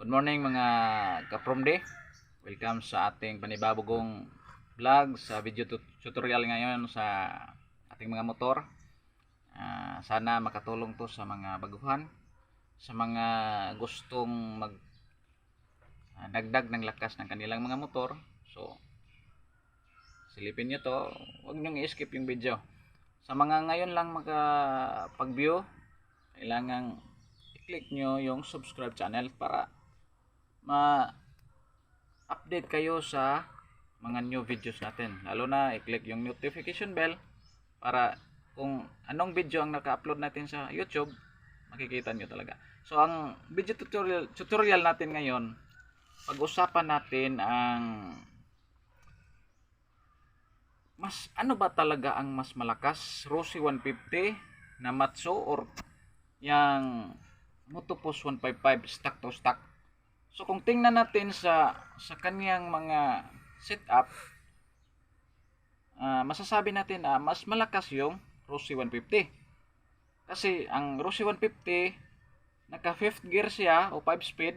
Good morning mga kapromde. Welcome sa ating panibabagong vlog sa video tut- tutorial ngayon sa ating mga motor. Ah, sana makatulong to sa mga baguhan, sa mga gustong mag ah, dagdag ng lakas ng kanilang mga motor. So, silipin nyo to. Huwag nyo i-skip yung video. Sa mga ngayon lang makapag-view, kailangan i-click nyo yung subscribe channel para ma-update kayo sa mga new videos natin. Lalo na i-click yung notification bell para kung anong video ang naka-upload natin sa YouTube, makikita nyo talaga. So ang video tutorial tutorial natin ngayon, pag-usapan natin ang mas ano ba talaga ang mas malakas, Rossi 150 na Matso or yang Motopos 155 stock to stock. So kung tingnan natin sa sa kaniyang mga setup, ah, masasabi natin na mas malakas yung Rossi 150. Kasi ang Rossi 150 naka fifth gear siya o 5 speed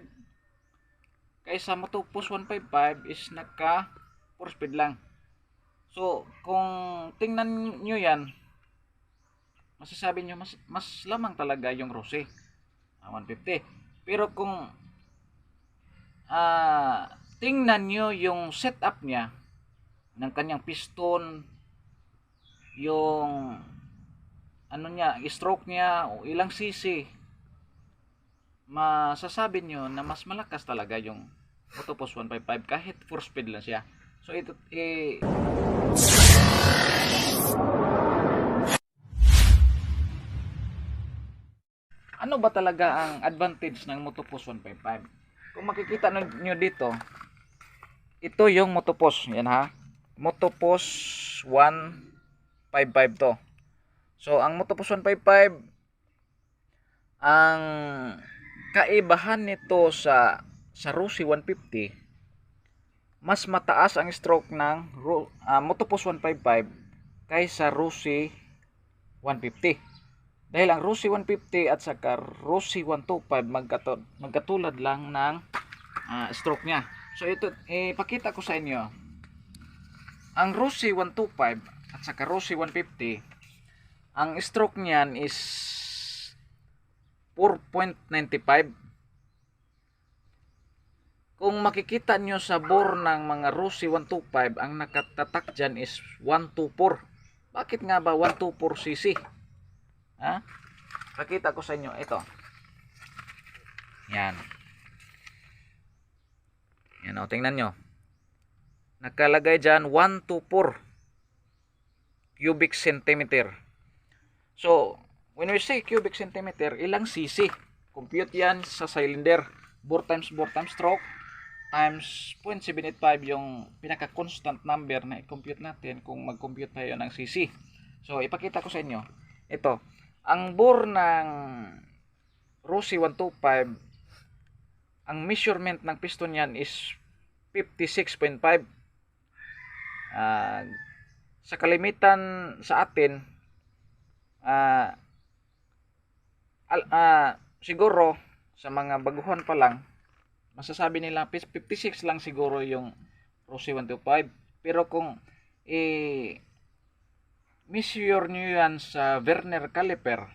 kaysa Motopos 155 is naka 4 speed lang. So kung tingnan nyo yan, masasabi nyo mas, mas lamang talaga yung Rossi ah, 150. Pero kung ah tingnan nyo yung setup niya ng kanyang piston yung ano niya, stroke niya o ilang cc. Masasabi nyo na mas malakas talaga yung Motopos 155 kahit 4 speed lang siya. So ito eh, ano ba talaga ang advantage ng Motopos 155 kung makikita nyo dito ito yung Motopos. Yan ha? Motopos 155 to. So ang Motopos 155 ang kaibahan nito sa sa Rossi 150 mas mataas ang stroke ng ah, Motopos 155 kaysa Rossi 150 dahil ang Rossi 150 at saka Rossi 125 magkato, magkatulad lang ng ah, stroke niya. So ito, ipakita ko sa inyo. Ang Rossi 125 at saka Rossi 150, ang stroke niyan is 4.95. Kung makikita nyo sa bore ng mga Rossi 125, ang nakatatak dyan is 124. Bakit nga ba 124cc? Ha? Pakita ko sa inyo ito. Yan. Yan o, tingnan nyo. Nakalagay dyan 124 cubic centimeter. So, when we say cubic centimeter, ilang cc? Compute yan sa cylinder. Bore times bore times stroke times 0.785 yung pinaka-constant number na i-compute natin kung mag-compute tayo ng cc. So, ipakita ko sa inyo. Ito, ang bore ng Rossi 125 ang measurement ng piston niyan is 56.5 Ah, sa kalimitan sa atin ah al- ah, siguro sa mga baguhan pa lang masasabi nila pis- 56 lang siguro yung Rossi 125 pero kung eh measure nyo yan sa Werner caliper,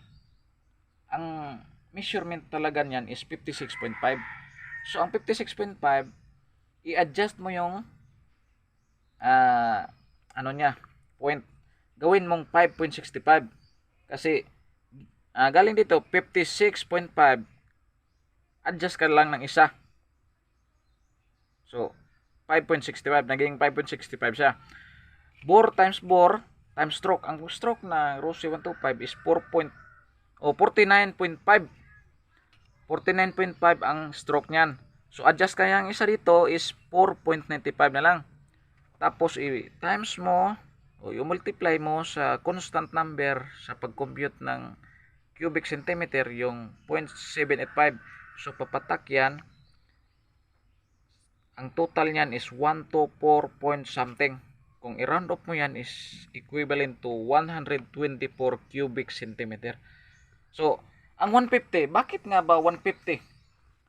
ang measurement talaga niyan is 56.5. So, ang 56.5, i-adjust mo yung ah ano niya, point. Gawin mong 5.65. Kasi, ah, galing dito, 56.5, adjust ka lang ng isa. So, 5.65, naging 5.65 siya. Bore times bore, times stroke. Ang stroke na Rossi 125 is 4 point, o 49.5. 49.5 ang stroke niyan. So adjust kaya ang isa dito is 4.95 na lang. Tapos i-times mo o i-multiply mo sa constant number sa pag-compute ng cubic centimeter yung 0.785. So papatak yan. Ang total niyan is 124 point something kung i-round off mo yan is equivalent to 124 cubic centimeter. So, ang 150, bakit nga ba 150?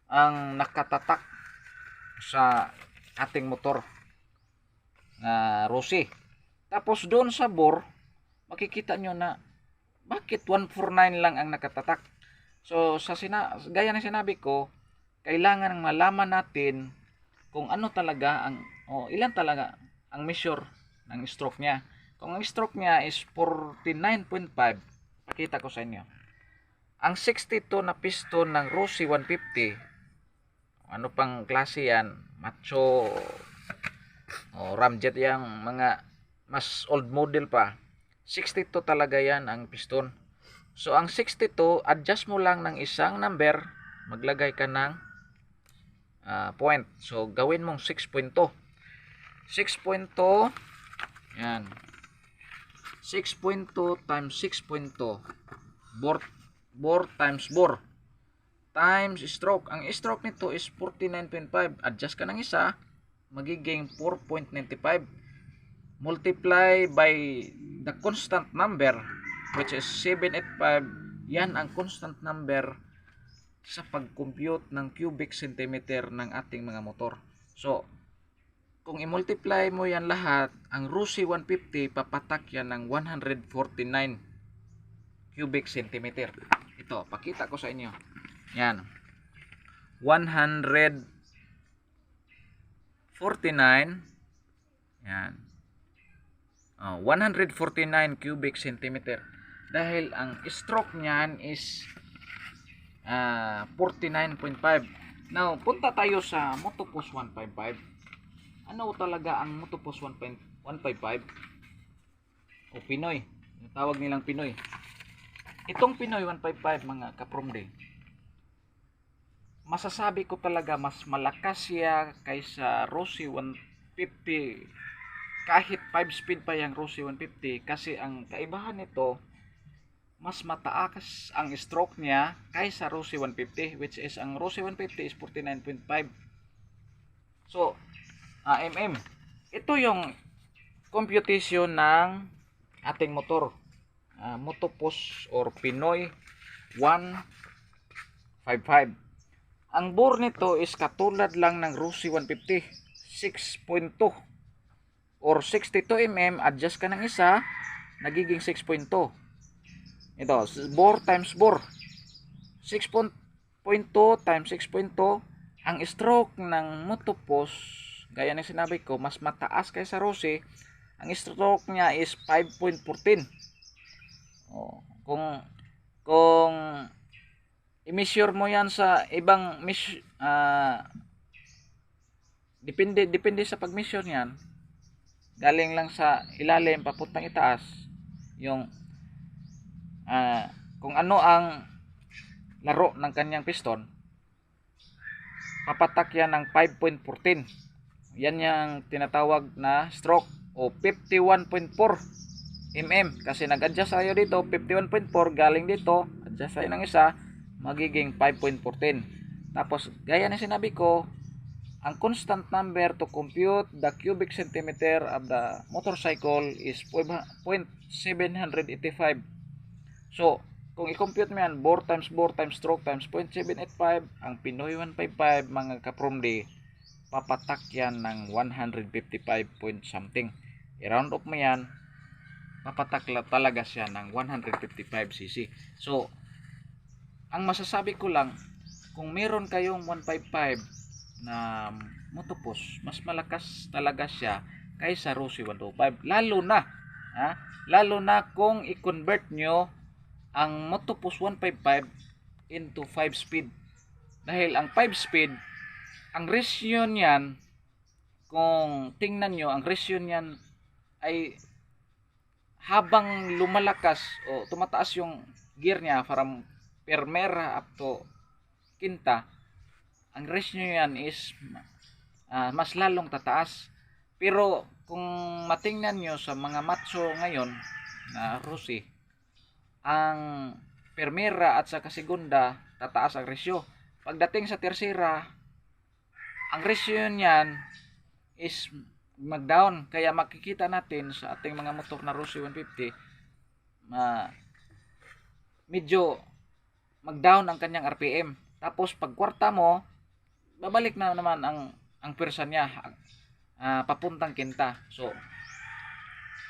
ang nakatatak sa ating motor na Rossi. Tapos doon sa bore, makikita nyo na bakit 149 lang ang nakatatak. So sa sina gaya ng sinabi ko, kailangan malaman natin kung ano talaga ang o ilan talaga ang measure ng stroke niya. Kung ang stroke niya is 49.5, pakita ko sa inyo. Ang 62 na piston ng Rossi 150, ano pang klase yan, macho o ramjet yang mga mas old model pa. 62 talaga yan ang piston. So ang 62, adjust mo lang ng isang number, maglagay ka ng ah, point. So gawin mong 6.2. 6.2 yan. 6.2 times 6.2 bore bore times bore times stroke. Ang stroke nito is 49.5 adjust ka ng isa magiging 4.95 multiply by the constant number which is 785 yan ang constant number sa pag-compute ng cubic centimeter ng ating mga motor. So kung i-multiply mo yan lahat, ang Rusi 150 papatak yan ng 149 cubic centimeter. Ito, pakita ko sa inyo. Yan. 149 yan. Oh, 149 cubic centimeter. Dahil ang stroke niyan is ah, 49.5. Now, punta tayo sa Motopos 155 ano talaga ang Motopos 1.155 o Pinoy. Tawag nilang Pinoy. Itong Pinoy 155 mga kapromde masasabi ko talaga mas malakas siya kaysa Rossi 150 kahit 5 speed pa yung Rossi 150 kasi ang kaibahan nito mas mataas ang stroke niya kaysa Rossi 150 which is ang Rossi 150 is 49.5 so ah, mm. Ito yung computation ng ating motor. Ah, Motopos or Pinoy 155. Ang bore nito is katulad lang ng Rusi 150. 6.2 or 62 mm adjust ka ng isa nagiging 6.2 ito bore times bore 6.2 times 6.2 ang stroke ng motopos gaya ng sinabi ko, mas mataas kaysa Rossi. Ang stroke niya is 5.14. Oh, kung kung i-measure mo yan sa ibang mis uh, depende depende sa pag-measure niyan. Galing lang sa ilalim papuntang itaas yung uh, kung ano ang laro ng kanyang piston papatak yan ng 5.14 yan yung tinatawag na stroke o 51.4 mm kasi nag-adjust tayo dito 51.4 galing dito adjust tayo ng isa magiging 5.14 tapos gaya na sinabi ko ang constant number to compute the cubic centimeter of the motorcycle is 0.785 so kung i-compute mo yan bore times bore times stroke times 0.785 ang Pinoy 155 mga kapromdi papatak yan ng 155 point something. I-round up mo yan papatak talaga siya ng 155 cc. So ang masasabi ko lang kung meron kayong 155 na motopos mas malakas talaga siya kaysa Rossi 125 lalo na ha, lalo na kung i-convert nyo ang motopos 155 into 5 speed. Dahil ang 5 speed ang ratio niyan kung tingnan nyo ang ratio niyan ay habang lumalakas o tumataas yung gear niya from permera up to kinta ang ratio niyan is uh, mas lalong tataas. Pero kung matingnan nyo sa mga matso ngayon na Rusi ang permera at sa segunda tataas ang ratio pagdating sa tersera ang ratio niyan is mag-down kaya makikita natin sa ating mga motor na Rossi 150 ma medyo mag-down ang kanyang RPM tapos pag kwarta mo babalik na naman ang ang pwersa niya ah, papuntang kinta. So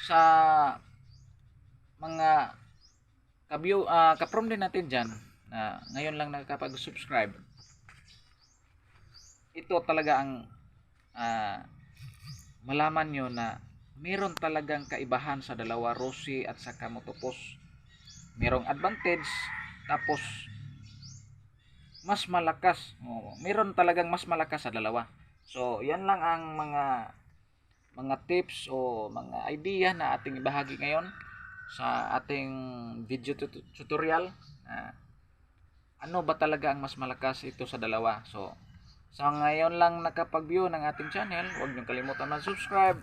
sa mga kabyo ah, kaprom din natin diyan na ngayon lang nakakapag-subscribe. Ito talaga ang ah, malaman nyo na meron talagang kaibahan sa dalawa Rossi at saka Motopos. Merong advantage tapos mas malakas. Oo, meron talagang mas malakas sa dalawa. So, yan lang ang mga mga tips o mga idea na ating ibahagi ngayon sa ating video tut- tutorial. Ah, ano ba talaga ang mas malakas ito sa dalawa? So, sa ngayon lang nakapag-view ng ating channel, huwag niyo kalimutan na subscribe.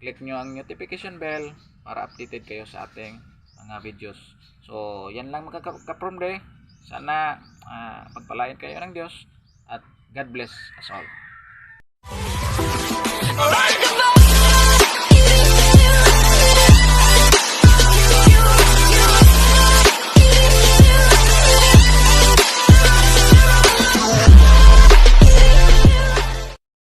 Click nyo ang notification bell para updated kayo sa ating mga videos. So, yan lang mga ka- kaprom day. Sana ah, pagpalain kayo ng Diyos at God bless us all.